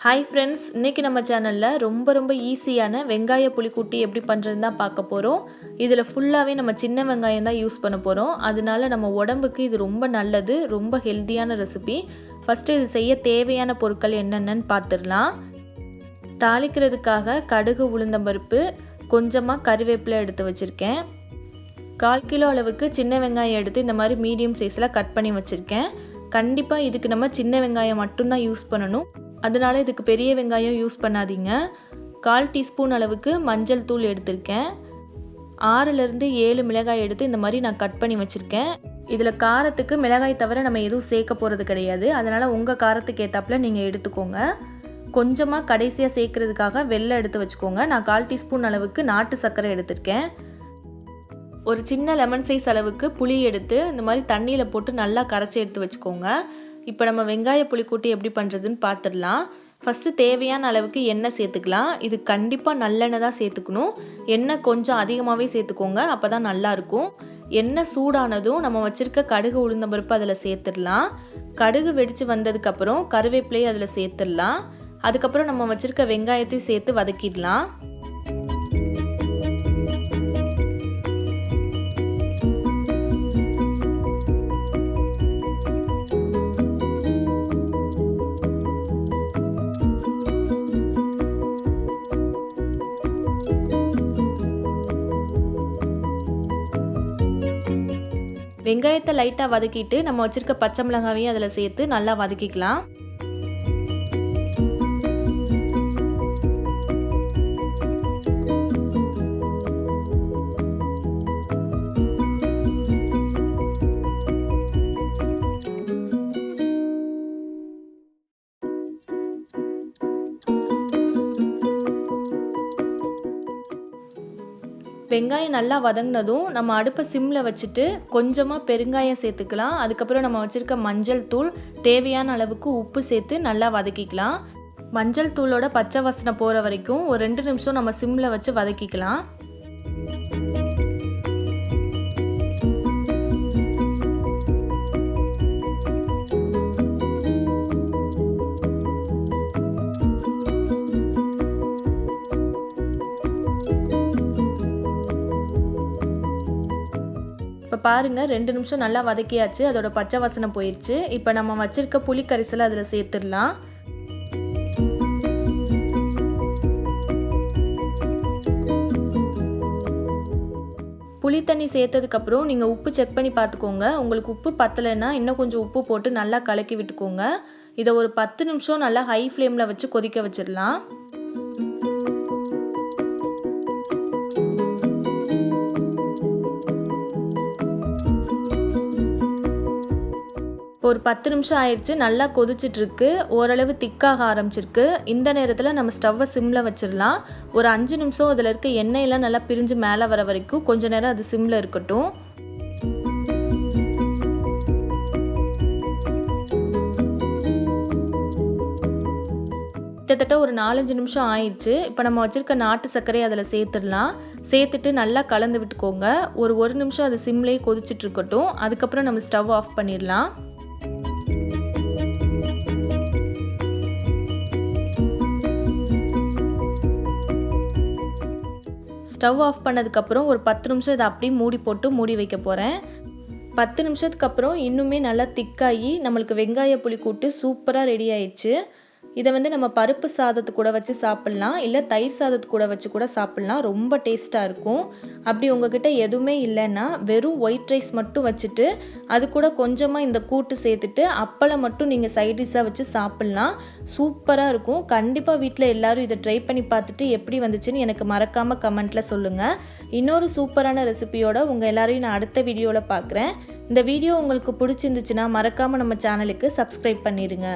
Hi friends இன்றைக்கி நம்ம சேனலில் ரொம்ப ரொம்ப ஈஸியான வெங்காய புளிக்கூட்டி எப்படி பண்ணுறதுன்னு தான் பார்க்க போகிறோம் இதில் ஃபுல்லாகவே நம்ம சின்ன வெங்காயம் தான் யூஸ் பண்ண போகிறோம் அதனால நம்ம உடம்புக்கு இது ரொம்ப நல்லது ரொம்ப ஹெல்த்தியான ரெசிபி ஃபஸ்ட்டு இது செய்ய தேவையான பொருட்கள் என்னென்னு பார்த்துடலாம். தாளிக்கிறதுக்காக கடுகு உளுந்தம்பருப்பு கொஞ்சமாக கறிவேப்பிலை எடுத்து வச்சுருக்கேன். கால் கிலோ அளவுக்கு சின்ன வெங்காயம் எடுத்து இந்த மாதிரி மீடியம் சைஸில் கட் பண்ணி வச்சுருக்கேன். கண்டிப்பாக இதுக்கு நம்ம சின்ன வெங்காயம் மட்டும்தான் யூஸ் பண்ணணும். அதனால இதுக்கு பெரிய வெங்காயம் யூஸ் பண்ணாதீங்க. கால் டீஸ்பூன் அளவுக்கு மஞ்சள் தூள் எடுத்திருக்கேன். ஆறுலேருந்து ஏழு மிளகாய் எடுத்து இந்த மாதிரி நான் கட் பண்ணி வச்சுருக்கேன். இதில் காரத்துக்கு மிளகாய் தவிர நம்ம எதுவும் சேர்க்க போகிறது கிடையாது. அதனால் உங்கள் காரத்துக்கு ஏற்றாப்புல நீங்கள் எடுத்துக்கோங்க. கொஞ்சமாக கடைசியாக சேர்க்குறதுக்காக வெள்ளை எடுத்து வச்சுக்கோங்க. நான் கால் டீஸ்பூன் அளவுக்கு நாட்டு சர்க்கரை எடுத்திருக்கேன். ஒரு சின்ன லெமன் சைஸ் அளவுக்கு புளி எடுத்து இந்த மாதிரி தண்ணியில் போட்டு நல்லா கரைச்சி எடுத்து வச்சுக்கோங்க. இப்போ நம்ம வெங்காய புளிக்கூட்டி எப்படி பண்ணுறதுன்னு பார்த்துடலாம் ஃபஸ்ட்டு தேவையான அளவுக்கு எண்ணெய் சேர்த்துக்கலாம். இது கண்டிப்பாக நல்லெண்ணெய் தான் சேர்த்துக்கணும். எண்ணெய் கொஞ்சம் அதிகமாகவே சேர்த்துக்கோங்க. அப்போ தான் நல்லாயிருக்கும் எண்ணெய் சூடானதும் நம்ம வச்சுருக்க கடுகு உளுந்த பருப்பு அதில் சேர்த்துடலாம். கடுகு வெடித்து வந்ததுக்கப்புறம் கருவேப்பிலையை அதில் சேர்த்துடலாம். அதுக்கப்புறம் நம்ம வச்சுருக்க வெங்காயத்தையும் சேர்த்து வதக்கிடலாம். வெங்காயத்தை லைட்டாக வதக்கிட்டு நம்ம வச்சுருக்க பச்சை மிளகாவையும் அதில் சேர்த்து நல்லா வதக்கிக்கலாம். வெங்காயம் நல்லா வதங்கினதும் நம்ம அடுப்பை சிம்மில் வச்சுட்டு கொஞ்சமாக பெருங்காயம் சேர்த்துக்கலாம். அதுக்கப்புறம் நம்ம வச்சுருக்க மஞ்சள் தூள் தேவையான அளவுக்கு உப்பு சேர்த்து நல்லா வதக்கிக்கலாம். மஞ்சள் தூளோட பச்சை வாசனை போகிற வரைக்கும் ஒரு ரெண்டு நிமிஷம் நம்ம சிம்மில் வச்சு வதக்கிக்கலாம். பாருங்கள் ரெண்டு நிமிஷம் நல்லா வதக்கியாச்சு அதோட பச்சை வாசனை போயிடுச்சு இப்போ நம்ம வச்சுருக்க புளி கரிசலை அதில் சேர்த்துடலாம். புளி தண்ணி சேர்த்ததுக்கப்புறம் நீங்கள் உப்பு செக் பண்ணி பார்த்துக்கோங்க. உங்களுக்கு உப்பு பத்தலைன்னா இன்னும் கொஞ்சம் உப்பு போட்டு நல்லா கலக்கி விட்டுக்கோங்க. இதை ஒரு பத்து நிமிஷம் நல்லா ஹை ஃப்ளேமில் வச்சு கொதிக்க வச்சிடலாம். ஒரு பத்து நிமிஷம் ஆயிடுச்சு நல்லா கொதிச்சிட்ருக்கு ஓரளவு திக்காக ஆரம்பிச்சிருக்கு. இந்த நேரத்தில் நம்ம ஸ்டவ்வை சிம்மில் வச்சிடலாம். ஒரு அஞ்சு நிமிஷம் அதில் இருக்க எண்ணெயெல்லாம் நல்லா பிரிஞ்சு மேலே வர வரைக்கும் கொஞ்ச நேரம் அது சிம்மில் இருக்கட்டும். கிட்டத்தட்ட ஒரு நாலஞ்சு நிமிஷம் ஆயிடுச்சு. இப்போ நம்ம வச்சுருக்க நாட்டு சர்க்கரை அதில் சேர்த்துடலாம். சேர்த்துட்டு நல்லா கலந்து விட்டுக்கோங்க. ஒரு ஒரு நிமிஷம் அது சிம்லேயே கொதிச்சிட்ருக்கட்டும் அதுக்கப்புறம் நம்ம ஸ்டவ் ஆஃப் பண்ணிடலாம். ஸ்டவ் ஆஃப் பண்ணதுக்கப்புறம் ஒரு பத்து நிமிஷம் இதை அப்படியே மூடி போட்டு மூடி வைக்க போகிறேன் பத்து நிமிஷத்துக்கு அப்புறம் இன்னுமே நல்லா திக்காகி நம்மளுக்கு வெங்காய புளி கூட்டு சூப்பராக ரெடி ஆயிடுச்சு. இதை வந்து நம்ம பருப்பு சாதத்து கூட வச்சு சாப்பிட்லாம் இல்லை தயிர் சாதத்து கூட வச்சு கூட சாப்பிட்லாம். ரொம்ப டேஸ்ட்டாக இருக்கும். அப்படி உங்ககிட்ட எதுவுமே இல்லைன்னா வெறும் ஒயிட் ரைஸ் மட்டும் வச்சுட்டு அது கூட கொஞ்சமாக இந்த கூட்டு சேர்த்துட்டு அப்பளம் மட்டும் நீங்கள் சைடிஷாக வச்சு சாப்பிட்லாம். சூப்பராக இருக்கும். கண்டிப்பாக வீட்டில் எல்லோரும் இதை ட்ரை பண்ணி பார்த்துட்டு எப்படி வந்துச்சுன்னு எனக்கு மறக்காமல் கமெண்ட்டில் சொல்லுங்கள் இன்னொரு சூப்பரான ரெசிபியோட உங்கள் எல்லாரையும் நான் அடுத்த வீடியோவில் பார்க்குறேன். இந்த வீடியோ உங்களுக்கு பிடிச்சிருந்துச்சுன்னா மறக்காமல் நம்ம சேனலுக்கு சப்ஸ்கிரைப் பண்ணிடுங்க